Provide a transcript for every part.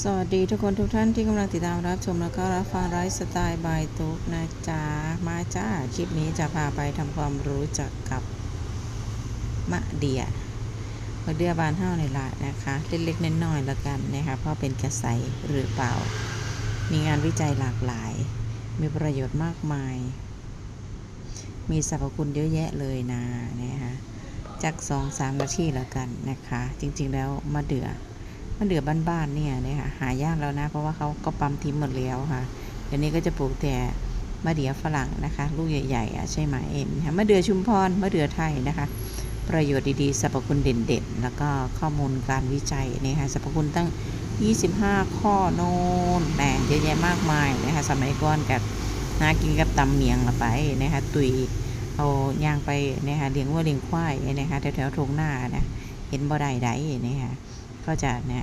สวัสดีทุกคนทุกท่านที่กำลังติดตามรับชมแล้วก็รับฟังไลฟ์สไตล์บายตุกนะจ๊ะ มาจ้า คลิปนี้จะพาไปทำความรู้จักกับมะเดียมะเดียบานเฮ้าในละนะคะ เล็กๆน้อยๆแล้วกันนะคะเพราะเป็นกระใสหรือเปล่า มีงานวิจัยหลากหลาย มีประโยชน์มากมาย มีสรรพคุณเยอะแยะเลยนะนะคะจากสองสามนาทีแล้วกันนะคะ จริงๆแล้วมะเดื่อ มะเดือบ้านๆเนี่ยนะคะหายากแล้วนะ เพราะว่าเขาก็ปั๊มทิ้งหมดแล้วค่ะเดี๋ยวนี้ก็จะปลูกแต่มะเดื่อฝรั่งนะคะ ลูกใหญ่ๆอะใช่ไหมเอ็มมะเดื่อชุมพรมะเดื่อไทยนะคะ ประโยชน์ดีๆสรรพคุณเด่นๆ แล้วก็ข้อมูลการวิจัยนะคะสรรพคุณตั้ง 25 ข้อโน้นแต่เยอะแยะมากมายนะคะสมัยก่อนกับหากินกับตำเมียงละไปนะคะตุยเอายางไปนะคะเลี้ยงวัวเลี้ยงควายนะคะแถวๆทงหน้านะเห็นบ่ได้ใดนะคะ ก็จะนะ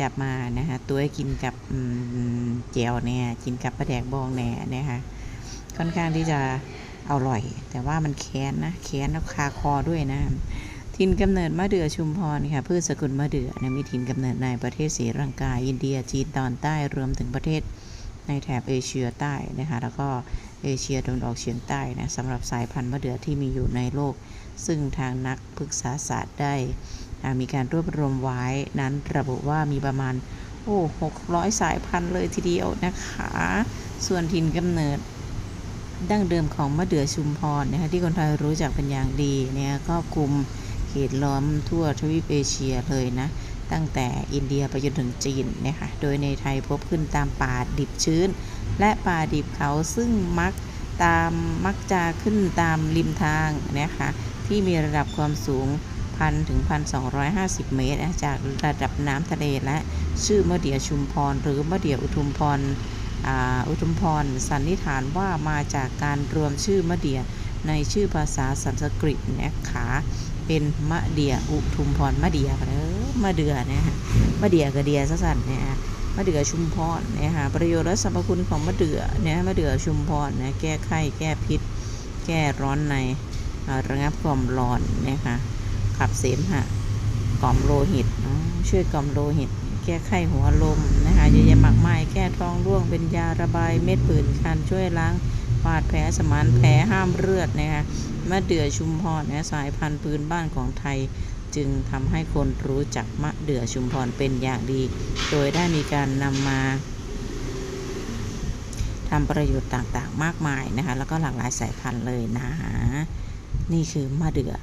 จับมานะคะตัวให้กินกับเจียวเนี่ยกินกับปลาแดกบองแหน่นะคะค่อนข้างที่จะอร่อย แต่ว่ามันแค้นนะแค้นแล้วคาคอด้วยนะถิ่นกำเนิดมะเดื่อชุมพรค่ะพืชสกุลมะเดื่อนะมีถิ่นกำเนิดในประเทศศรีลังกาอินเดียจีนตอนใต้รวมถึงประเทศในแถบเอเชียใต้นะคะแล้วก็เอเชียตะวันออกเฉียงใต้นะสำหรับสายพันธุ์มะเดื่อที่มีอยู่ในโลก ซึ่งทางนักพฤกษาศาสตร์ได้ มีการรวบรวมไว้นั้นระบุว่ามีประมาณโอ้หกร้อยสายพันธุ์เลยทีเดียวนะคะ ส่วนถิ่นกำเนิดดั้งเดิมของมะเดื่อชุมพรนะคะที่คนไทยรู้จักเป็นอย่างดีเนี่ยก็กลุ่มเขตล้อมทั่วทวีปเอเชียเลยนะ ตั้งแต่อินเดียไปจนถึงจีนนะคะโดยในไทยพบขึ้นตามป่าดิบชื้น และป่าดิบเขาซึ่งมักตามมักจะขึ้นตามริมทางนะคะที่มีระดับความสูง พันถึง 1,250 เมตร จากระดับน้ำทะเลและชื่อมะเดี่ยชุมพร หรือมะเดี่ยอุทุมพรอุทุมพร สันนิษฐานว่ามาจากการรวมชื่อมะเดี่ยในชื่อภาษาสันสกฤตนะคะเป็นมะเดียอุทุมพรมะเดียเออมะเดือนะฮะมะเดียกระเดียซะสั่นเนี่ยฮะมะเดือชุมพรเนี่ยฮะประโยชน์และสรรพคุณของมะเดือเนี่ยมะเดือชุมพรนะแก้ไข้แก้พิษ แก้ร้อนในระงับความร้อนนี่ยค่ะ ขับเสมหะกล่อมโลหิตช่วยกล่อมโลหิต แก้ไข้หัวลมนะคะเยอะแยะมากมายแก้ท้องร่วงเป็นยาระบายเม็ดผื่นคันช่วยล้างบาดแผลสมานแผลห้ามเลือดนะคะมะเดื่อชุมพรนะสายพันธุ์พื้นบ้านของไทย จึงทำให้คนรู้จักมะเดื่อชุมพรเป็นอย่างดี โดยได้มีการนำมาทำประโยชน์ต่างๆ มากมายนะคะ แล้วก็หลากหลายสายพันธุ์เลยนะ นี่คือมะเดื่อ